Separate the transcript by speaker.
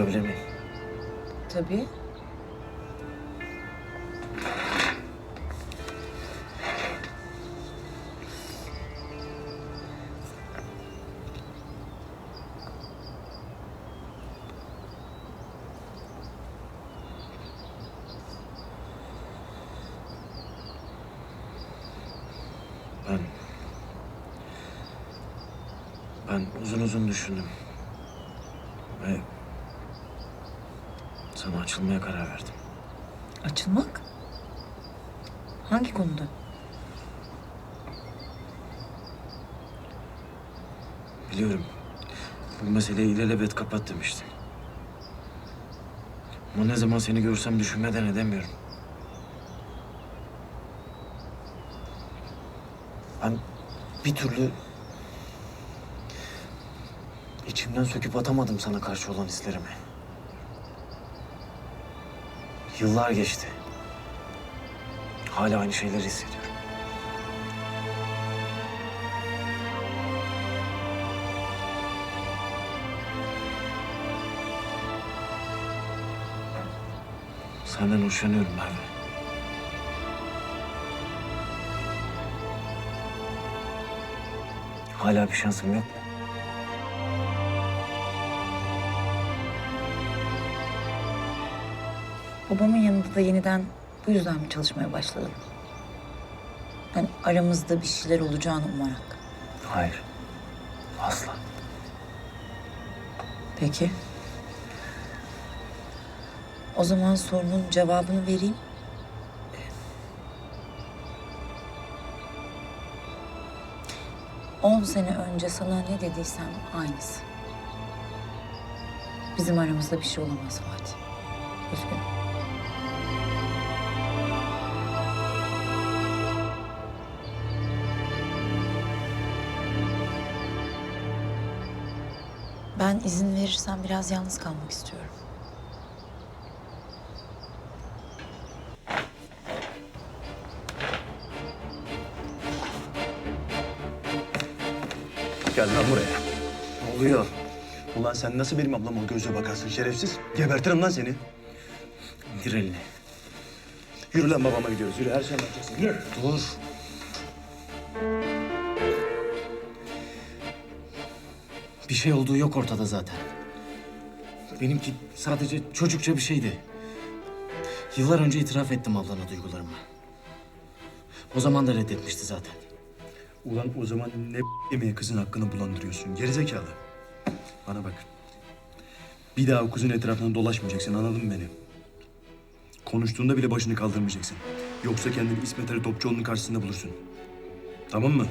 Speaker 1: Oturabilir miyim?
Speaker 2: Tabii.
Speaker 1: Ben... Ben uzun uzun düşündüm. Ve... Sana açılmaya karar verdim.
Speaker 2: Açılmak? Hangi konuda?
Speaker 1: Biliyorum. Bu meseleyi ilelebet kapat demiştin. Ama ne zaman seni görsem düşünmeden edemiyorum. Ben bir türlü içimden söküp atamadım sana karşı olan hislerimi. Yıllar geçti. Hala aynı şeyleri hissediyorum. Senden hoşlanıyorum Merve. Hala bir şansım yok mu?
Speaker 2: Babamın yanında da yeniden bu yüzden mi çalışmaya başladın? Yani aramızda bir şeyler olacağını umarak.
Speaker 1: Hayır. Asla.
Speaker 2: Peki. O zaman sorunun cevabını vereyim. On sene önce sana ne dediysem aynısı. Bizim aramızda bir şey olamaz Fatih. Üzgünüm. Ben izin verirsen biraz yalnız kalmak istiyorum.
Speaker 3: Gel lan buraya.
Speaker 1: Ne oluyor?
Speaker 3: Ulan sen nasıl benim ablama göze bakarsın şerefsiz? Gebertirim lan seni.
Speaker 1: İndir elini.
Speaker 3: Yürü lan babama gidiyoruz. Yürü her şeyi anlatacaksın. Yürü.
Speaker 1: Dur. Bir şey olduğu yok ortada zaten. Benimki sadece çocukça bir şeydi. Yıllar önce itiraf ettim ablana duygularımı. O zaman da reddetmişti zaten.
Speaker 3: Ulan o zaman ne yemeğe kızın hakkını bulandırıyorsun? Gerizekalı. Bana bak. Bir daha o kızın etrafında dolaşmayacaksın anladın mı beni? Konuştuğunda bile başını kaldırmayacaksın. Yoksa kendini İsmet Ali Topçuoğlu'nun karşısında bulursun. Tamam mı?